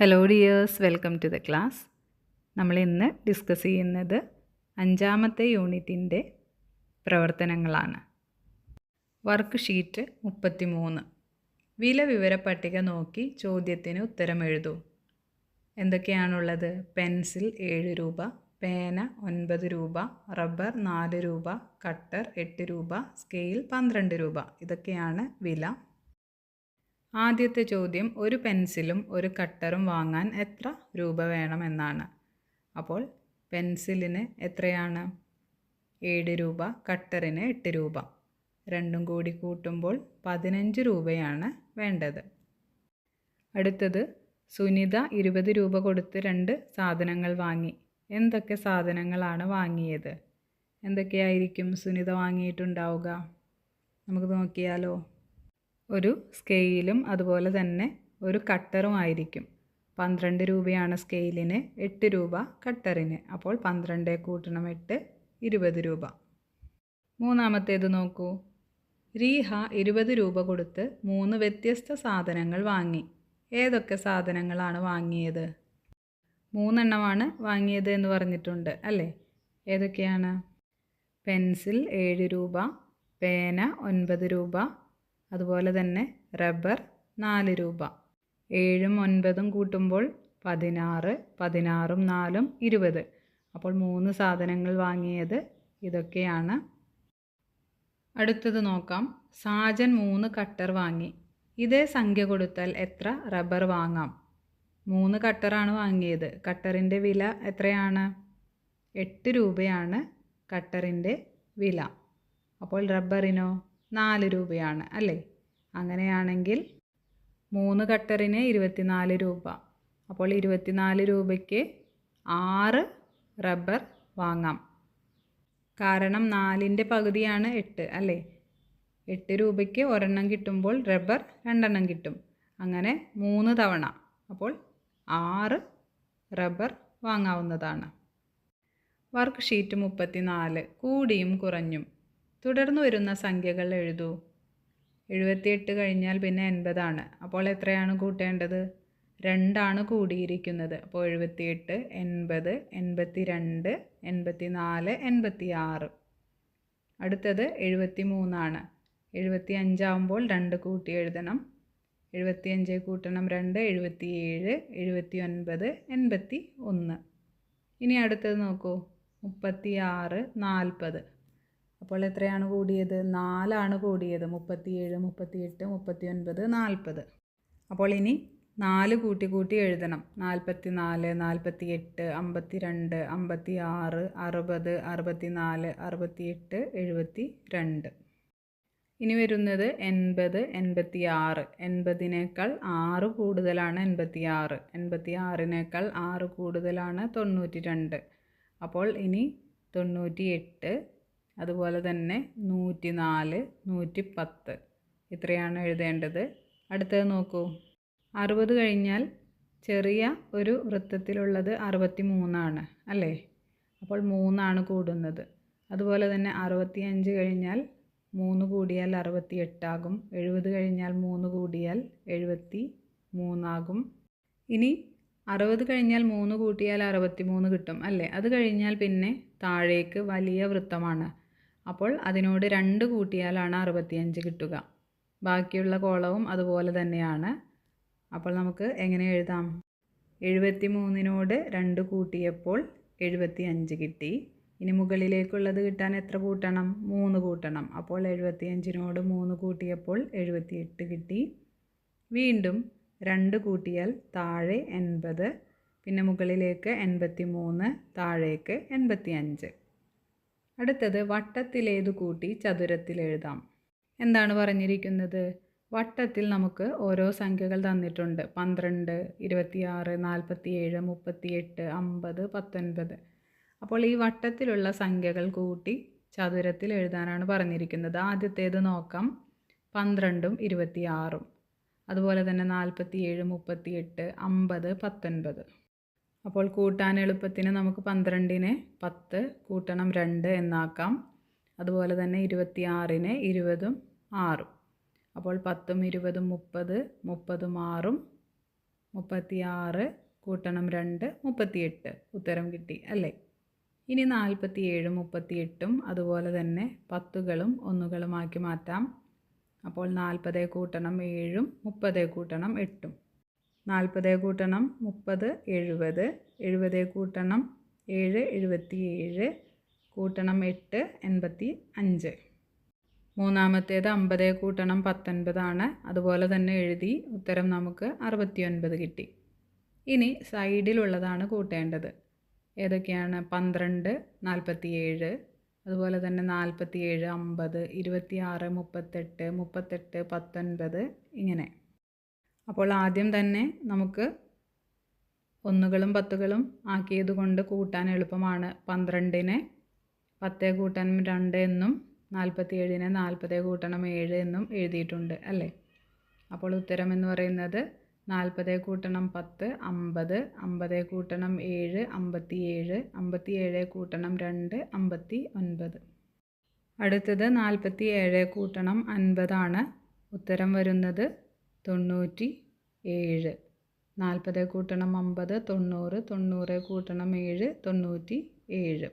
Hello dears welcome to the class നമ്മൾ ഇന്ന് discuss ചെയ്യുന്നത് അഞ്ചാമത്തെ യൂണിറ്റിന്റെ പ്രവർത്തനങ്ങളാണ്. വർക്ക് ഷീറ്റ് മുപ്പത്തി മൂന്ന് വില വിവര പട്ടിക നോക്കി ചോദ്യത്തിന് ഉത്തരം എഴുതൂ. എന്തൊക്കെയാണുള്ളത്? പെൻസിൽ ഏഴ് രൂപ പേന ഒൻപത് രൂപ റബ്ബർ നാല് രൂപ കട്ടർ എട്ട് രൂപ സ്കെയിൽ പന്ത്രണ്ട് രൂപ. ഇതൊക്കെയാണ് വില. ആദ്യത്തെ ചോദ്യം ഒരു പെൻസിലും ഒരു കട്ടറും വാങ്ങാൻ എത്ര രൂപ വേണമെന്നാണ്. അപ്പോൾ പെൻസിലിന് എത്രയാണ്? ഏഴ് രൂപ കട്ടറിന് എട്ട് രൂപ. രണ്ടും കൂടി കൂട്ടുമ്പോൾ പതിനഞ്ച് രൂപയാണ് വേണ്ടത്. അടുത്തത് സുനിത ഇരുപത് രൂപ കൊടുത്ത് രണ്ട് സാധനങ്ങൾ വാങ്ങി. എന്തൊക്കെ സാധനങ്ങളാണ് വാങ്ങിയത്? എന്തൊക്കെയായിരിക്കും സുനിത വാങ്ങിയിട്ടുണ്ടാവുക? നമുക്ക് നോക്കിയാലോ. ഒരു സ്കെയിലും അതുപോലെ തന്നെ ഒരു കട്ടറും ആയിരിക്കും. പന്ത്രണ്ട് രൂപയാണ് സ്കെയിലിന് എട്ട് രൂപ കട്ടറിന് അപ്പോൾ പന്ത്രണ്ട് കൂട്ടണം എട്ട് ഇരുപത് രൂപ. മൂന്നാമത്തേത് നോക്കൂ. റീഹ ഇരുപത് രൂപ കൊടുത്ത് മൂന്ന് വ്യത്യസ്ത സാധനങ്ങൾ വാങ്ങി. ഏതൊക്കെ സാധനങ്ങളാണ് വാങ്ങിയത്? മൂന്നെണ്ണമാണ് വാങ്ങിയത് എന്ന് പറഞ്ഞിട്ടുണ്ട് അല്ലേ? ഏതൊക്കെയാണ്? പെൻസിൽ ഏഴ് രൂപ പേന ഒൻപത് രൂപ അതുപോലെ തന്നെ റബ്ബർ നാല് രൂപ. ഏഴും ഒൻപതും കൂട്ടുമ്പോൾ പതിനാറ് പതിനാറും നാലും ഇരുപത്. അപ്പോൾ മൂന്ന് സാധനങ്ങൾ വാങ്ങിയത് ഇതൊക്കെയാണ്. അടുത്തത് നോക്കാം. സാജൻ മൂന്ന് കട്ടർ വാങ്ങി. ഇതേ സംഖ്യ കൊടുത്താൽ എത്ര? റബ്ബർ വാങ്ങാം. മൂന്ന് കട്ടറാണ് വാങ്ങിയത്. കട്ടറിന്റെ വില എത്രയാണ്? എട്ട് രൂപയാണ് കട്ടറിന്റെ വില. അപ്പോൾ റബ്ബറിനോ? നാല് രൂപയാണ് അല്ലേ? അങ്ങനെയാണെങ്കിൽ മൂന്ന് കട്ടറിന് ഇരുപത്തിനാല് രൂപ. അപ്പോൾ ഇരുപത്തിനാല് രൂപയ്ക്ക് ആറ് റബ്ബർ വാങ്ങാം. കാരണം നാലിന്റെ പകുതിയാണ് എട്ട് അല്ലേ? എട്ട് രൂപയ്ക്ക് ഒരെണ്ണം കിട്ടുമ്പോൾ റബ്ബർ രണ്ടെണ്ണം കിട്ടും. അങ്ങനെ മൂന്ന് തവണ. അപ്പോൾ ആറ് റബ്ബർ വാങ്ങാവുന്നതാണ്. വർക്ക് ഷീറ്റ് മുപ്പത്തിനാല് കൂടിയും കുറഞ്ഞും. തുടർന്ന് വരുന്ന സംഖ്യകൾ എഴുതൂ. എഴുപത്തിയെട്ട് കഴിഞ്ഞാൽ പിന്നെ എൺപതാണ്. അപ്പോൾ എത്രയാണ് കൂട്ടേണ്ടത്? രണ്ടാണ് കൂടിയിരിക്കുന്നത്. അപ്പോൾ എഴുപത്തിയെട്ട് എൺപത് എൺപത്തി രണ്ട് എൺപത്തി നാല് എൺപത്തി ആറ് അടുത്തത് എഴുപത്തി മൂന്നാണ് എഴുപത്തി അഞ്ചാവുമ്പോൾ രണ്ട് കൂട്ടി എഴുതണം. എഴുപത്തി അഞ്ച് കൂട്ടണം രണ്ട് എഴുപത്തി ഏഴ് എഴുപത്തി ഒൻപത് എൺപത്തി ഒന്ന് ഇനി അടുത്തത് നോക്കൂ. മുപ്പത്തി ആറ് നാൽപ്പത്. അപ്പോൾ എത്രയാണ് കൂടിയത്? നാലാണ് കൂടിയത്. മുപ്പത്തിയേഴ് മുപ്പത്തിയെട്ട് മുപ്പത്തി ഒൻപത് നാൽപ്പത്. അപ്പോൾ ഇനി നാല് കൂട്ടി കൂട്ടി എഴുതണം. നാൽപ്പത്തി നാല് നാൽപ്പത്തി എട്ട് അമ്പത്തി രണ്ട് അമ്പത്തി ആറ് അറുപത് അറുപത്തി നാല് അറുപത്തി എട്ട് എഴുപത്തി രണ്ട് ഇനി വരുന്നത് എൺപത് എൺപത്തി ആറ് എൺപതിനേക്കാൾ ആറ് കൂടുതലാണ് എൺപത്തി ആറ് എൺപത്തി ആറിനേക്കാൾ ആറ് കൂടുതലാണ് തൊണ്ണൂറ്റി രണ്ട് അപ്പോൾ ഇനി തൊണ്ണൂറ്റി എട്ട് അതുപോലെ തന്നെ നൂറ്റി നാല് നൂറ്റി പത്ത് ഇത്രയാണ് എഴുതേണ്ടത്. അടുത്തത് നോക്കൂ. അറുപത് കഴിഞ്ഞാൽ ചെറിയ ഒരു വൃത്തത്തിലുള്ളത് അറുപത്തി മൂന്നാണ് അല്ലേ? അപ്പോൾ മൂന്നാണ് കൂടുന്നത്. അതുപോലെ തന്നെ അറുപത്തി അഞ്ച് കഴിഞ്ഞാൽ മൂന്ന് കൂടിയാൽ അറുപത്തി എട്ടാകും എഴുപത് കഴിഞ്ഞാൽ മൂന്ന് കൂടിയാൽ എഴുപത്തി മൂന്നാകും ഇനി അറുപത് കഴിഞ്ഞാൽ മൂന്ന് കൂട്ടിയാൽ അറുപത്തി മൂന്ന് കിട്ടും അല്ലേ? അത് കഴിഞ്ഞാൽ പിന്നെ താഴേക്ക് വലിയ വൃത്തമാണ്. അപ്പോൾ അതിനോട് രണ്ട് കൂട്ടിയാലാണ് അറുപത്തിയഞ്ച് കിട്ടുക. ബാക്കിയുള്ള കോളവും അതുപോലെ തന്നെയാണ്. അപ്പോൾ നമുക്ക് എങ്ങനെ എഴുതാം? എഴുപത്തി മൂന്നിനോട് രണ്ട് കൂട്ടിയപ്പോൾ എഴുപത്തി അഞ്ച് കിട്ടി. ഇനി മുകളിലേക്കുള്ളത് കിട്ടാൻ എത്ര കൂട്ടണം? മൂന്ന് കൂട്ടണം. അപ്പോൾ എഴുപത്തി അഞ്ചിനോട് മൂന്ന് കൂട്ടിയപ്പോൾ എഴുപത്തി എട്ട് കിട്ടി. വീണ്ടും രണ്ട് കൂട്ടിയാൽ താഴെ എൺപത് പിന്നെ മുകളിലേക്ക് എൺപത്തി മൂന്ന് താഴേക്ക് എൺപത്തി അഞ്ച് അടുത്തത് വട്ടത്തിലേത് കൂട്ടി ചതുരത്തിൽ എഴുതാം. എന്താണ് പറഞ്ഞിരിക്കുന്നത്? വട്ടത്തിൽ നമുക്ക് ഓരോ സംഖ്യകൾ തന്നിട്ടുണ്ട്. പന്ത്രണ്ട് ഇരുപത്തിയാറ് നാൽപ്പത്തിയേഴ് മുപ്പത്തിയെട്ട് അമ്പത് പത്തൊൻപത്. അപ്പോൾ ഈ വട്ടത്തിലുള്ള സംഖ്യകൾ കൂട്ടി ചതുരത്തിൽ എഴുതാനാണ് പറഞ്ഞിരിക്കുന്നത്. ആദ്യത്തേത് നോക്കാം. പന്ത്രണ്ടും ഇരുപത്തിയാറും. അതുപോലെ തന്നെ നാൽപ്പത്തിയേഴ് മുപ്പത്തിയെട്ട് അമ്പത് പത്തൊൻപത്. അപ്പോൾ കൂട്ടാൻ എളുപ്പത്തിന് നമുക്ക് പന്ത്രണ്ടിനെ പത്ത് കൂട്ടണം രണ്ട് എന്നാക്കാം. അതുപോലെ തന്നെ ഇരുപത്തി ആറിന് ഇരുപതും ആറും. അപ്പോൾ പത്തും ഇരുപതും മുപ്പത് മുപ്പതും ആറും മുപ്പത്തി ആറ് കൂട്ടണം രണ്ട് മുപ്പത്തിയെട്ട്. ഉത്തരം കിട്ടി അല്ലേ? ഇനി നാൽപ്പത്തി ഏഴും മുപ്പത്തിയെട്ടും അതുപോലെ തന്നെ പത്തുകളും ഒന്നുകളുമാക്കി മാറ്റാം. അപ്പോൾ നാൽപ്പത് കൂട്ടണം ഏഴും മുപ്പത് കൂട്ടണം എട്ടും. നാൽപ്പത് കൂട്ടണം മുപ്പത് എഴുപത് എഴുപത് കൂട്ടണം ഏഴ് എഴുപത്തി ഏഴ് കൂട്ടണം എട്ട് എൺപത്തി അഞ്ച്. മൂന്നാമത്തേത് അമ്പത് കൂട്ടണം പത്തൊൻപതാണ് അതുപോലെ തന്നെ എഴുതി ഉത്തരം നമുക്ക് അറുപത്തിയൊൻപത് കിട്ടി. ഇനി സൈഡിലുള്ളതാണ് കൂട്ടേണ്ടത്. ഏതൊക്കെയാണ്? പന്ത്രണ്ട് നാൽപ്പത്തിയേഴ് അതുപോലെ തന്നെ നാൽപ്പത്തിയേഴ് അമ്പത് ഇരുപത്തിയാറ് മുപ്പത്തെട്ട് മുപ്പത്തെട്ട് പത്തൊൻപത് ഇങ്ങനെ. അപ്പോൾ ആദ്യം തന്നെ നമുക്ക് ഒന്നുകളും പത്തുകളും ആക്കിയത് കൊണ്ട് കൂട്ടാൻ എളുപ്പമാണ്. പന്ത്രണ്ടിനെ പത്ത് കൂട്ടണം രണ്ട് എന്നും നാൽപ്പത്തിയേഴിനെ നാൽപ്പത് കൂട്ടണം ഏഴ് എന്നും എഴുതിയിട്ടുണ്ട് അല്ലേ? അപ്പോൾ ഉത്തരം എന്ന് പറയുന്നത് നാൽപ്പത് കൂട്ടണം പത്ത് അമ്പത് അമ്പത് കൂട്ടണം ഏഴ് അമ്പത്തിയേഴ് അമ്പത്തിയേഴ് കൂട്ടണം രണ്ട് അമ്പത്തി ഒൻപത് അടുത്തത് നാൽപ്പത്തി ഏഴ് കൂട്ടണം അൻപതാണ് ഉത്തരം വരുന്നത് തൊണ്ണൂറ്റി ഏഴ്. നാൽപ്പത് കൂട്ടണം അമ്പത് തൊണ്ണൂറ് തൊണ്ണൂറ് കൂട്ടണം ഏഴ് തൊണ്ണൂറ്റി ഏഴ്.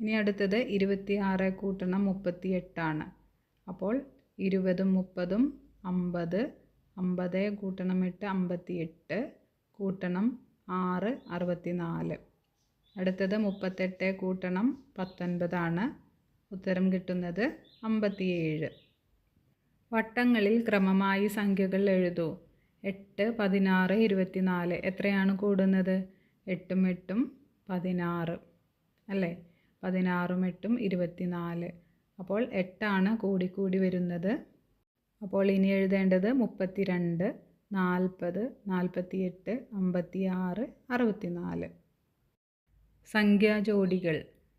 ഇനി അടുത്തത് ഇരുപത്തി ആറ് കൂട്ടണം മുപ്പത്തി എട്ടാണ് അപ്പോൾ ഇരുപതും മുപ്പതും അമ്പത് അമ്പത് കൂട്ടണം എട്ട് അമ്പത്തി എട്ട് കൂട്ടണം ആറ് അറുപത്തി നാല് അടുത്തത് മുപ്പത്തെട്ട് കൂട്ടണം പത്തൊൻപതാണ്. ഉത്തരം കിട്ടുന്നത് അമ്പത്തിയേഴ്. വട്ടങ്ങളിൽ ക്രമമായി സംഖ്യകൾ എഴുതൂ. എട്ട് പതിനാറ് ഇരുപത്തിനാല് എത്രയാണ് കൂടുന്നത്? എട്ടും എട്ടും പതിനാറ്. അല്ലേ? പതിനാറും എട്ടും ഇരുപത്തിനാല്. അപ്പോൾ എട്ടാണ് കൂടിക്കൂടി വരുന്നത്. അപ്പോൾ ഇനി എഴുതേണ്ടത് മുപ്പത്തി രണ്ട് നാൽപ്പത് നാൽപ്പത്തിയെട്ട് അമ്പത്തി ആറ് അറുപത്തിനാല് സംഖ്യാജോഡികൾ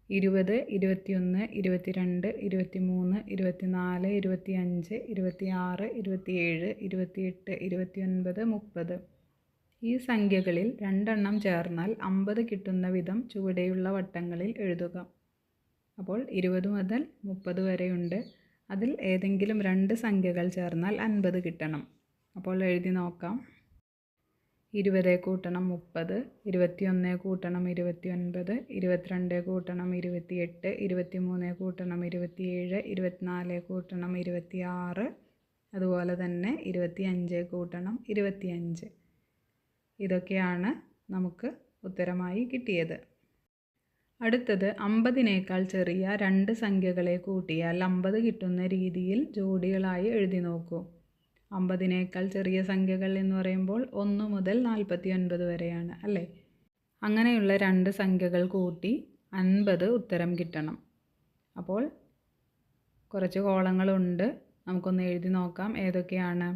ഇരുപത് ഇരുപത്തിയൊന്ന് ഇരുപത്തിരണ്ട് ഇരുപത്തിമൂന്ന് ഇരുപത്തിനാല് ഇരുപത്തിയഞ്ച് ഇരുപത്തിയാറ് ഇരുപത്തിയേഴ് ഇരുപത്തിയെട്ട് ഇരുപത്തിയൊൻപത് മുപ്പത്. ഈ സംഖ്യകളിൽ രണ്ടെണ്ണം ചേർന്നാൽ അമ്പത് കിട്ടുന്ന വിധം ചുവടെയുള്ള വട്ടങ്ങളിൽ എഴുതുക. അപ്പോൾ ഇരുപത് മുതൽ മുപ്പത് വരെയുണ്ട്. അതിൽ ഏതെങ്കിലും രണ്ട് സംഖ്യകൾ ചേർന്നാൽ അൻപത് കിട്ടണം. അപ്പോൾ എഴുതി നോക്കാം. ഇരുപത് കൂട്ടണം മുപ്പത് ഇരുപത്തിയൊന്ന് കൂട്ടണം ഇരുപത്തിയൊൻപത് ഇരുപത്തിരണ്ട് കൂട്ടണം ഇരുപത്തിയെട്ട് ഇരുപത്തിമൂന്ന് കൂട്ടണം ഇരുപത്തിയേഴ് ഇരുപത്തിനാല് കൂട്ടണം ഇരുപത്തിയാറ് അതുപോലെ തന്നെ ഇരുപത്തിയഞ്ച് കൂട്ടണം ഇരുപത്തിയഞ്ച്. ഇതൊക്കെയാണ് നമുക്ക് ഉത്തരമായി കിട്ടിയത്. അടുത്തത് അമ്പതിനേക്കാൾ ചെറിയ രണ്ട് സംഖ്യകളെ കൂട്ടിയാൽ അമ്പത് കിട്ടുന്ന രീതിയിൽ ജോഡികളായി എഴുതി നോക്കൂ. അമ്പതിനേക്കാൾ ചെറിയ സംഖ്യകൾ എന്ന് പറയുമ്പോൾ ഒന്ന് മുതൽ നാൽപ്പത്തി ഒൻപത് വരെയാണ് അല്ലേ? അങ്ങനെയുള്ള രണ്ട് സംഖ്യകൾ കൂട്ടി അൻപത് ഉത്തരം കിട്ടണം. അപ്പോൾ കുറച്ച് കോളങ്ങളുണ്ട്. നമുക്കൊന്ന് എഴുതി നോക്കാം ഏതൊക്കെയാണ്.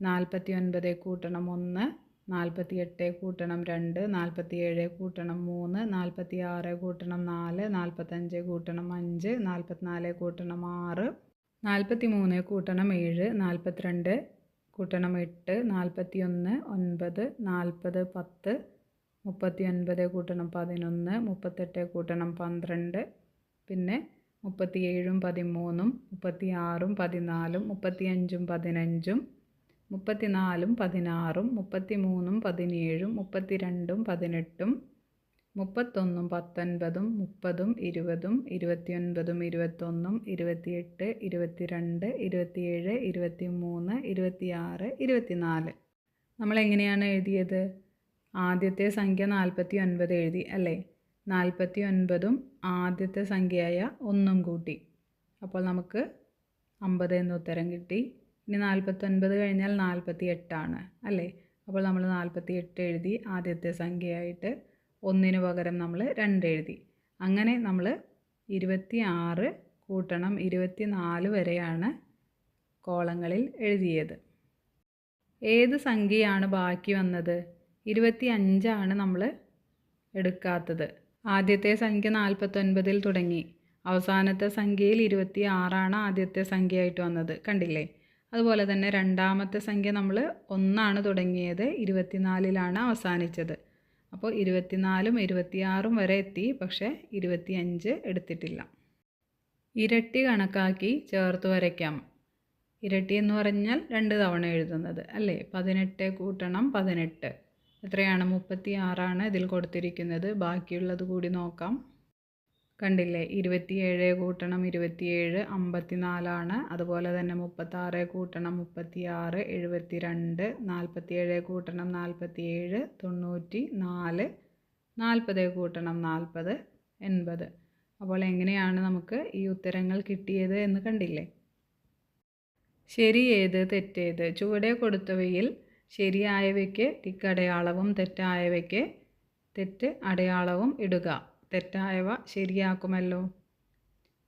നാൽപ്പത്തി ഒൻപത് കൂട്ടണം ഒന്ന് നാൽപ്പത്തി എട്ട് കൂട്ടണം രണ്ട് നാൽപ്പത്തി ഏഴ് കൂട്ടണം മൂന്ന് നാൽപ്പത്തി ആറ് കൂട്ടണം നാല് നാൽപ്പത്തഞ്ച് കൂട്ടണം അഞ്ച് നാൽപ്പത്തിനാല് കൂട്ടണം ആറ് നാൽപ്പത്തി മൂന്ന് കൂട്ടണം ഏഴ് നാൽപ്പത്തിരണ്ട് കൂട്ടണം എട്ട് നാൽപ്പത്തി ഒന്ന് ഒൻപത് നാൽപ്പത് പത്ത് മുപ്പത്തി ഒൻപത് കൂട്ടണം പതിനൊന്ന് മുപ്പത്തെട്ട് കൂട്ടണം പന്ത്രണ്ട് പിന്നെ മുപ്പത്തി ഏഴും പതിമൂന്നും മുപ്പത്തി ആറും പതിനാലും മുപ്പത്തിയഞ്ചും പതിനഞ്ചും മുപ്പത്തിനാലും പതിനാറും മുപ്പത്തി മൂന്നും പതിനേഴും മുപ്പത്തിരണ്ടും പതിനെട്ടും മുപ്പത്തൊന്നും പത്തൊൻപതും മുപ്പതും ഇരുപതും ഇരുപത്തിയൊൻപതും ഇരുപത്തൊന്നും ഇരുപത്തിയെട്ട് ഇരുപത്തിരണ്ട് ഇരുപത്തിയേഴ് ഇരുപത്തി മൂന്ന് ഇരുപത്തിയാറ് ഇരുപത്തിനാല്. നമ്മൾ എങ്ങനെയാണ് എഴുതിയത്? ആദ്യത്തെ സംഖ്യ നാൽപ്പത്തി ഒൻപത് എഴുതി അല്ലേ? നാൽപ്പത്തി ഒൻപതും ആദ്യത്തെ സംഖ്യയായ ഒന്നും കൂട്ടി. അപ്പോൾ നമുക്ക് അമ്പത് എന്ന ഉത്തരം കിട്ടി. ഇനി നാൽപ്പത്തൊൻപത് കഴിഞ്ഞാൽ നാൽപ്പത്തി എട്ടാണ് അല്ലേ? അപ്പോൾ നമ്മൾ നാൽപ്പത്തി എട്ട് എഴുതി ആദ്യത്തെ സംഖ്യയായിട്ട് ഒന്നിന് പകരം നമ്മൾ രണ്ട് എഴുതി അങ്ങനെ നമ്മൾ ഇരുപത്തി ആറ് കൂട്ടണം ഇരുപത്തി നാല് വരെയാണ് കോളങ്ങളിൽ എഴുതിയത്. ഏത് സംഖ്യയാണ് ബാക്കി വന്നത്? ഇരുപത്തി അഞ്ചാണ് നമ്മൾ എടുക്കാത്തത്. ആദ്യത്തെ സംഖ്യ നാൽപ്പത്തൊൻപതിൽ തുടങ്ങി. അവസാനത്തെ സംഖ്യയിൽ ഇരുപത്തി ആറാണ് ആദ്യത്തെ സംഖ്യയായിട്ട് വന്നത്. കണ്ടില്ലേ? അതുപോലെ തന്നെ രണ്ടാമത്തെ സംഖ്യ നമ്മൾ ഒന്നാണ് തുടങ്ങിയത്. ഇരുപത്തിനാലിലാണ് അവസാനിച്ചത്. അപ്പോൾ ഇരുപത്തിനാലും ഇരുപത്തിയാറും വരെ എത്തി പക്ഷേ ഇരുപത്തിയഞ്ച് എടുത്തിട്ടില്ല. ഇരട്ടി കണക്കാക്കി ചേർത്ത് വരയ്ക്കാം. ഇരട്ടി എന്ന് പറഞ്ഞാൽ രണ്ട് തവണ എഴുതുന്നത് അല്ലേ? പതിനെട്ട് കൂട്ടണം പതിനെട്ട്. എത്രയാണ്? മുപ്പത്തി ആറാണ് ഇതിൽ കൊടുത്തിരിക്കുന്നത്. ബാക്കിയുള്ളത് കൂടി നോക്കാം. കണ്ടില്ലേ? ഇരുപത്തിയേഴ് കൂട്ടണം ഇരുപത്തിയേഴ് അമ്പത്തി നാലാണ് അതുപോലെ തന്നെ മുപ്പത്താറ് കൂട്ടണം മുപ്പത്തി ആറ് എഴുപത്തി രണ്ട് നാൽപ്പത്തിയേഴ് കൂട്ടണം നാൽപ്പത്തിയേഴ് തൊണ്ണൂറ്റി നാല് നാൽപ്പത് കൂട്ടണം നാൽപ്പത് എൺപത്. അപ്പോൾ എങ്ങനെയാണ് നമുക്ക് ഈ ഉത്തരങ്ങൾ കിട്ടിയത് എന്ന് കണ്ടില്ലേ? ശരി ഏത് തെറ്റേത്? ചുവടെ കൊടുത്തവയിൽ ശരിയായവയ്ക്ക് ടിക്ക് അടയാളവും തെറ്റായവയ്ക്ക് തെറ്റ് അടയാളവും ഇടുക. തെറ്റായവ ശരിയാക്കുമല്ലോ.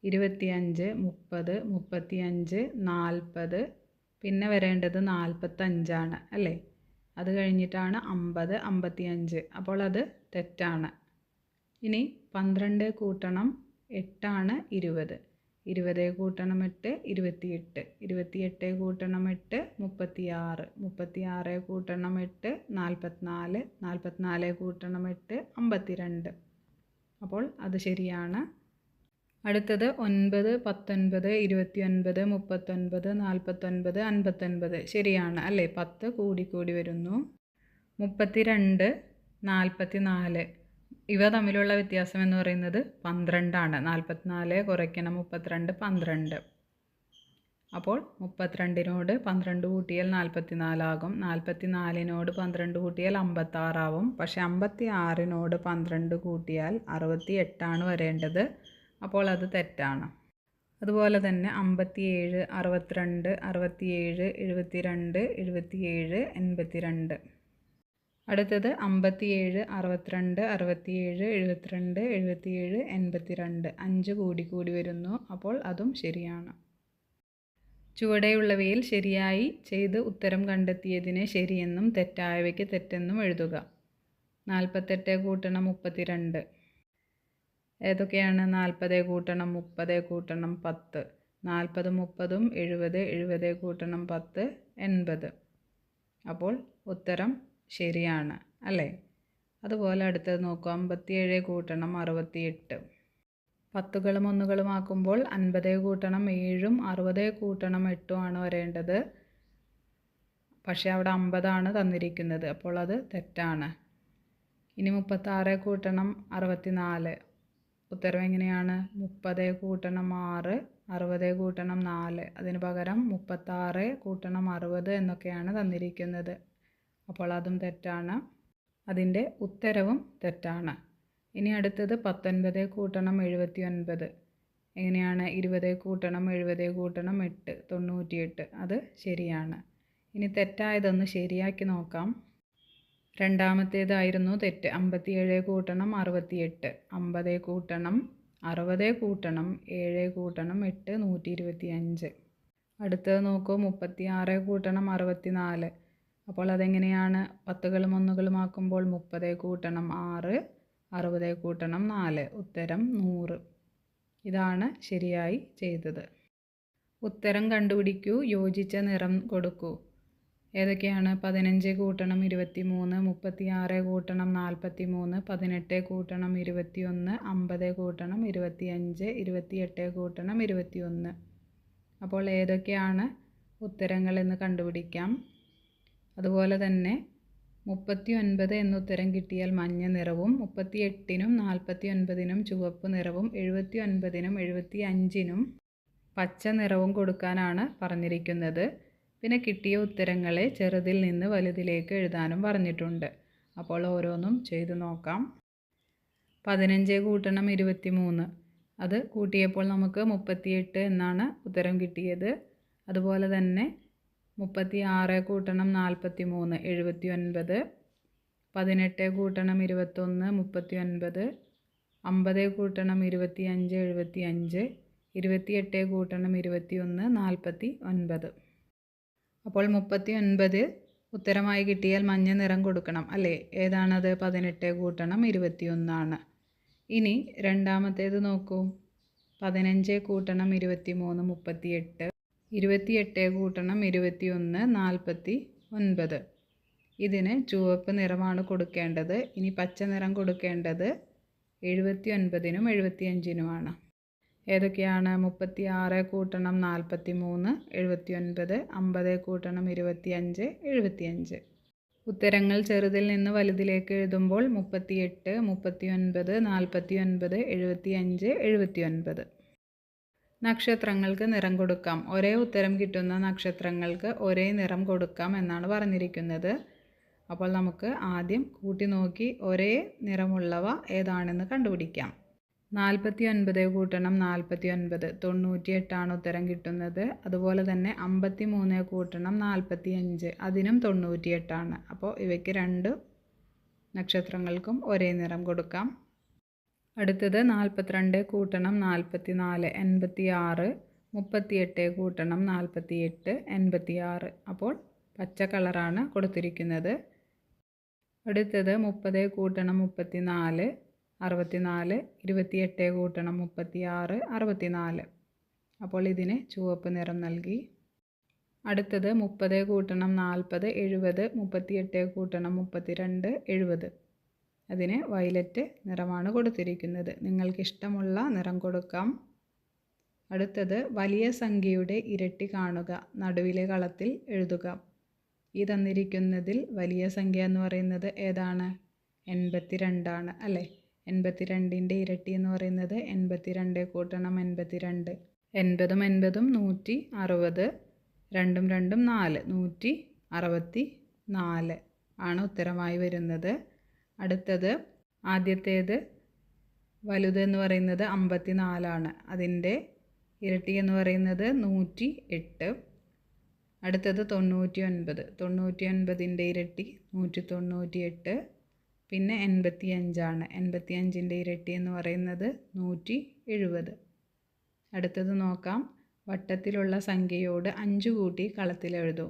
ഇരുപത്തിയഞ്ച് മുപ്പത് മുപ്പത്തിയഞ്ച് നാൽപ്പത്. പിന്നെ വരേണ്ടത് നാൽപ്പത്തഞ്ചാണ് അല്ലേ? അത് കഴിഞ്ഞിട്ടാണ് അമ്പത് അമ്പത്തിയഞ്ച്. അപ്പോൾ അത് തെറ്റാണ്. ഇനി പന്ത്രണ്ട് കൂട്ടണം എട്ടാണ് ഇരുപത്. ഇരുപത് കൂട്ടണം എട്ട് ഇരുപത്തിയെട്ട്. ഇരുപത്തിയെട്ട് കൂട്ടണം എട്ട് മുപ്പത്തിയാറ്. മുപ്പത്തിയാറ് കൂട്ടണം എട്ട് നാൽപ്പത്തിനാല്. നാൽപ്പത്തിനാല് കൂട്ടണം എട്ട് അമ്പത്തിരണ്ട്. അപ്പോൾ അത് ശരിയാണ്. അടുത്തത് ഒൻപത് പത്തൊൻപത് ഇരുപത്തിയൊൻപത് മുപ്പത്തൊൻപത് നാൽപ്പത്തൊൻപത് അൻപത്തൊൻപത്. ശരിയാണ് അല്ലേ? പത്ത് കൂടിക്കൂടി വരുന്നു. മുപ്പത്തിരണ്ട് നാൽപ്പത്തി നാല് ഇവ തമ്മിലുള്ള വ്യത്യാസം എന്ന് പറയുന്നത് പന്ത്രണ്ടാണ്. നാൽപ്പത്തിനാല് കുറയ്ക്കണം മുപ്പത്തിരണ്ട് പന്ത്രണ്ട്. അപ്പോൾ മുപ്പത്തിരണ്ടിനോട് പന്ത്രണ്ട് കൂട്ടിയാൽ നാൽപ്പത്തി നാലാകും നാൽപ്പത്തി നാലിനോട് പന്ത്രണ്ട് കൂട്ടിയാൽ അമ്പത്താറാവും. പക്ഷേ അമ്പത്തി ആറിനോട് പന്ത്രണ്ട് കൂട്ടിയാൽ അറുപത്തി എട്ടാണ് വരേണ്ടത്. അപ്പോൾ അത് തെറ്റാണ്. അതുപോലെ തന്നെ അമ്പത്തിയേഴ് അറുപത്തിരണ്ട് അറുപത്തിയേഴ് എഴുപത്തിരണ്ട് എഴുപത്തിയേഴ് എൺപത്തിരണ്ട്. അടുത്തത് അമ്പത്തിയേഴ് അറുപത്തിരണ്ട് അറുപത്തിയേഴ് എഴുപത്തിരണ്ട് എഴുപത്തിയേഴ് എൺപത്തിരണ്ട്. അഞ്ച് കൂടി കൂടി വരുന്നു. അപ്പോൾ അതും ശരിയാണ്. ചുവടെയുള്ളവയിൽ ശരിയായി ചെയ്ത് ഉത്തരം കണ്ടെത്തിയതിനെ ശരിയെന്നും തെറ്റായവയ്ക്ക് തെറ്റെന്നും എഴുതുക. നാൽപ്പത്തെട്ട് കൂട്ടണം മുപ്പത്തിരണ്ട്. ഏതൊക്കെയാണ് നാൽപ്പത് കൂട്ടണം മുപ്പത് കൂട്ടണം പത്ത്? നാൽപ്പത് മുപ്പതും എഴുപത് എഴുപത് കൂട്ടണം പത്ത് എൺപത്. അപ്പോൾ ഉത്തരം ശരിയാണ് അല്ലേ? അതുപോലെ അടുത്തത് നോക്കുക അമ്പത്തിയേഴ് കൂട്ടണം അറുപത്തിയെട്ട്. പത്തുകളും ഒന്നുകളും ആക്കുമ്പോൾ അൻപത് കൂട്ടണം ഏഴും അറുപത് കൂട്ടണം എട്ടുമാണ് വരേണ്ടത്. പക്ഷേ അവിടെ അമ്പതാണ് തന്നിരിക്കുന്നത്. അപ്പോൾ അത് തെറ്റാണ്. ഇനി മുപ്പത്താറ് കൂട്ടണം അറുപത്തിനാല്. ഉത്തരം എങ്ങനെയാണ്? മുപ്പത് കൂട്ടണം ആറ്. അറുപത് കൂട്ടണം നാല്. അതിന് പകരം മുപ്പത്താറ് കൂട്ടണം അറുപത് എന്നൊക്കെയാണ് തന്നിരിക്കുന്നത്. അപ്പോൾ അതും തെറ്റാണ്. അതിന്റെ ഉത്തരവും തെറ്റാണ്. ഇനി അടുത്തത് പത്തൊൻപത് കൂട്ടണം എഴുപത്തി ഒൻപത് എങ്ങനെയാണ്? ഇരുപത് കൂട്ടണം എഴുപത് കൂട്ടണം എട്ട് തൊണ്ണൂറ്റിയെട്ട്. അത് ശരിയാണ്. ഇനി തെറ്റായതൊന്ന് ശരിയാക്കി നോക്കാം. രണ്ടാമത്തേതായിരുന്നു തെറ്റ്. അമ്പത്തിയേഴ് കൂട്ടണം അറുപത്തിയെട്ട്. അമ്പത് കൂട്ടണം അറുപത് കൂട്ടണം ഏഴ് കൂട്ടണം എട്ട് നൂറ്റി ഇരുപത്തി അഞ്ച് അടുത്തത് നോക്കൂ. മുപ്പത്തി ആറ് കൂട്ടണം അറുപത്തി നാല് അപ്പോൾ അതെങ്ങനെയാണ്? പത്തുകളും ഒന്നുകളും ആക്കുമ്പോൾ മുപ്പത് കൂട്ടണം ആറ്. അറുപത് കൂട്ടണം നാല്. ഉത്തരം നൂറ്. ഇതാണ് ശരിയായി ചെയ്തത്. ഉത്തരം കണ്ടുപിടിക്കൂ യോജിച്ച നിറം കൊടുക്കൂ. ഏതൊക്കെയാണ്? പതിനഞ്ച് കൂട്ടണം ഇരുപത്തി മൂന്ന് മുപ്പത്തി ആറ് കൂട്ടണം നാൽപ്പത്തി മൂന്ന് പതിനെട്ട് കൂട്ടണം ഇരുപത്തി ഒന്ന് അമ്പത് കൂട്ടണം ഇരുപത്തി അഞ്ച് ഇരുപത്തിയെട്ട് കൂട്ടണം ഇരുപത്തി ഒന്ന് അപ്പോൾ ഏതൊക്കെയാണ് ഉത്തരങ്ങളെന്ന് കണ്ടുപിടിക്കാം. അതുപോലെ തന്നെ മുപ്പത്തി ഒൻപത് എന്ന ഉത്തരം കിട്ടിയാൽ മഞ്ഞ നിറവും മുപ്പത്തി എട്ടിനും നാൽപ്പത്തി ഒൻപതിനും ചുവപ്പ് നിറവും എഴുപത്തി ഒൻപതിനും എഴുപത്തി അഞ്ചിനും പച്ച നിറവും കൊടുക്കാനാണ് പറഞ്ഞിരിക്കുന്നത്. പിന്നെ കിട്ടിയ ഉത്തരങ്ങളെ ചെറുതിൽ നിന്ന് വലുതിലേക്ക് എഴുതാനും പറഞ്ഞിട്ടുണ്ട്. അപ്പോൾ ഓരോന്നും ചെയ്തു നോക്കാം. പതിനഞ്ച് കൂട്ടണം ഇരുപത്തി മൂന്ന് അത് കൂട്ടിയപ്പോൾ നമുക്ക് മുപ്പത്തിയെട്ട് എന്നാണ് ഉത്തരം കിട്ടിയത്. അതുപോലെ തന്നെ മുപ്പത്തി ആറ് കൂട്ടണം നാൽപ്പത്തി മൂന്ന് എഴുപത്തി ഒൻപത് പതിനെട്ട് കൂട്ടണം ഇരുപത്തൊന്ന് മുപ്പത്തി ഒൻപത് അമ്പത് കൂട്ടണം ഇരുപത്തി അഞ്ച് എഴുപത്തി അഞ്ച് ഇരുപത്തിയെട്ട് കൂട്ടണം ഇരുപത്തി ഒന്ന് നാൽപ്പത്തി ഒൻപത് അപ്പോൾ മുപ്പത്തി ഒൻപത് ഉത്തരമായി കിട്ടിയാൽ മഞ്ഞ നിറം കൊടുക്കണം അല്ലേ? ഏതാണത്? പതിനെട്ട് കൂട്ടണം ഇരുപത്തിയൊന്നാണ്. ഇനി രണ്ടാമത്തേത് നോക്കൂ. പതിനഞ്ച് കൂട്ടണം ഇരുപത്തി മൂന്ന് മുപ്പത്തിയെട്ട്. ഇരുപത്തിയെട്ട് കൂട്ടണം ഇരുപത്തിയൊന്ന് നാൽപ്പത്തി ഒൻപത്. ഇതിന് ചുവപ്പ് നിറമാണ് കൊടുക്കേണ്ടത്. ഇനി പച്ച നിറം കൊടുക്കേണ്ടത് എഴുപത്തി ഒൻപതിനും എഴുപത്തി അഞ്ചിനുമാണ് ഏതൊക്കെയാണ്? മുപ്പത്തി ആറ് കൂട്ടണം നാൽപ്പത്തി മൂന്ന് എഴുപത്തി ഒൻപത് അമ്പത് കൂട്ടണം ഇരുപത്തി അഞ്ച് എഴുപത്തി അഞ്ച് ഉത്തരങ്ങൾ ചെറുതിൽ നിന്ന് വലുതിലേക്ക് എഴുതുമ്പോൾ മുപ്പത്തിയെട്ട് മുപ്പത്തി ഒൻപത് നാൽപ്പത്തി ഒൻപത് എഴുപത്തി അഞ്ച് എഴുപത്തി ഒൻപത് നക്ഷത്രങ്ങൾക്ക് നിറം കൊടുക്കാം. ഒരേ ഉത്തരം കിട്ടുന്ന നക്ഷത്രങ്ങൾക്ക് ഒരേ നിറം കൊടുക്കാം എന്നാണ് പറഞ്ഞിരിക്കുന്നത്. അപ്പോൾ നമുക്ക് ആദ്യം കൂട്ടി നോക്കി ഒരേ നിറമുള്ളവ ഏതാണെന്ന് കണ്ടുപിടിക്കാം. നാൽപ്പത്തി ഒൻപത് കൂട്ടണം നാൽപ്പത്തി ഒൻപത് തൊണ്ണൂറ്റി എട്ടാണ് ഉത്തരം കിട്ടുന്നത്. അതുപോലെ തന്നെ അമ്പത്തി മൂന്ന് കൂട്ടണം നാൽപ്പത്തി അഞ്ച് അതിനും തൊണ്ണൂറ്റി എട്ടാണ് അപ്പോൾ ഇവയ്ക്ക് രണ്ട് നക്ഷത്രങ്ങൾക്കും ഒരേ നിറം കൊടുക്കാം. അടുത്തത് നാൽപ്പത്തിരണ്ട് കൂട്ടണം നാൽപ്പത്തി നാല് എൺപത്തി ആറ് മുപ്പത്തിയെട്ട് കൂട്ടണം നാൽപ്പത്തി എട്ട് എൺപത്തി ആറ് അപ്പോൾ പച്ച കളറാണ് കൊടുത്തിരിക്കുന്നത്. അടുത്തത് മുപ്പത് കൂട്ടണം മുപ്പത്തി നാല് അറുപത്തിനാല് ഇരുപത്തിയെട്ട് കൂട്ടണം മുപ്പത്തി ആറ് അറുപത്തിനാല്. അപ്പോൾ ഇതിന് ചുവപ്പ് നിറം നൽകി. അടുത്തത് മുപ്പത് കൂട്ടണം നാൽപ്പത് എഴുപത് മുപ്പത്തിയെട്ട് കൂട്ടണം മുപ്പത്തിരണ്ട് എഴുപത്. അതിന് വയലറ്റ് നിറമാണ് കൊടുത്തിരിക്കുന്നത്. നിങ്ങൾക്കിഷ്ടമുള്ള നിറം കൊടുക്കാം. അടുത്തത് വലിയ സംഖ്യയുടെ ഇരട്ടി കാണുക. നടുവിലെ കളത്തിൽ എഴുതുക. ഈ തന്നിരിക്കുന്നതിൽ വലിയ സംഖ്യ എന്ന് പറയുന്നത് ഏതാണ്? എൺപത്തി രണ്ടാണ് അല്ലേ? എൺപത്തി രണ്ടിന്റെ ഇരട്ടി എന്ന് പറയുന്നത് എൺപത്തി രണ്ട് കൂട്ടണം എൺപത്തി രണ്ട് എൺപതും എൺപതും നൂറ്റി അറുപത്. രണ്ടും രണ്ടും നാല്. നൂറ്റി അറുപത്തി നാല് ആണ് ഉത്തരമായി വരുന്നത്. അടുത്തത് ആദ്യത്തേത് വലുത് എന്ന് പറയുന്നത് അമ്പത്തി നാലാണ് അതിന്റെ ഇരട്ടി എന്ന് പറയുന്നത് നൂറ്റി എട്ട് അടുത്തത് തൊണ്ണൂറ്റി ഒൻപത് തൊണ്ണൂറ്റി ഒൻപതിന്റെ ഇരട്ടി നൂറ്റി തൊണ്ണൂറ്റി എട്ട് പിന്നെ എൺപത്തി അഞ്ചാണ് എൺപത്തി അഞ്ചിന്റെ ഇരട്ടി എന്ന് പറയുന്നത് നൂറ്റി എഴുപത് അടുത്തത് നോക്കാം. വട്ടത്തിലുള്ള സംഖ്യയോട് അഞ്ച് കൂട്ടി കളത്തിലെഴുതൂ.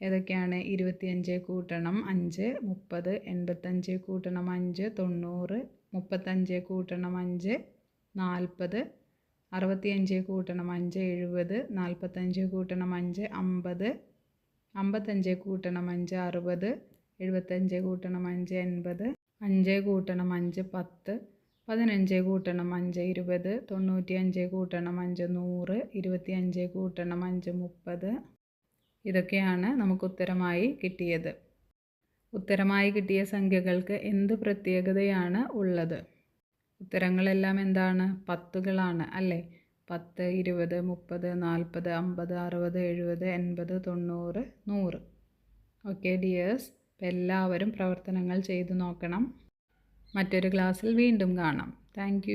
ഏതൊക്കെയാണ് ഇരുപത്തിയഞ്ച് കൂട്ടണം അഞ്ച് മുപ്പത് എൺപത്തഞ്ച് കൂട്ടണം അഞ്ച് തൊണ്ണൂറ് മുപ്പത്തഞ്ച് കൂട്ടണം അഞ്ച് നാൽപ്പത് അറുപത്തിയഞ്ച് കൂട്ടണം അഞ്ച് എഴുപത് നാൽപ്പത്തഞ്ച് കൂട്ടണം അഞ്ച് അമ്പത് അമ്പത്തഞ്ച് കൂട്ടണം അഞ്ച് അറുപത് എഴുപത്തഞ്ച് കൂട്ടണം അഞ്ച് എൺപത് അഞ്ച് കൂട്ടണം അഞ്ച് പത്ത് പതിനഞ്ച് കൂട്ടണം അഞ്ച് ഇരുപത് തൊണ്ണൂറ്റി അഞ്ച് കൂട്ടണം അഞ്ച് നൂറ് ഇരുപത്തി അഞ്ച് കൂട്ടണം അഞ്ച് മുപ്പത് ഇതൊക്കെയാണ് നമുക്ക് ഉത്തരമായി കിട്ടിയത്. ഉത്തരമായി കിട്ടിയ സംഖ്യകൾക്ക് എന്ത് പ്രത്യേകതയാണ് ഉള്ളത്? ഉത്തരങ്ങളെല്ലാം എന്താണ്? പത്തുകളാണ് അല്ലേ? പത്ത് ഇരുപത് മുപ്പത് നാൽപ്പത് അമ്പത് അറുപത് എഴുപത് എൺപത് തൊണ്ണൂറ് നൂറ്. ഓക്കെ ഡിയേഴ്സ് എല്ലാവരും പ്രവർത്തനങ്ങൾ ചെയ്തു നോക്കണം. മറ്റൊരു ക്ലാസ്സിൽ വീണ്ടും കാണാം. താങ്ക്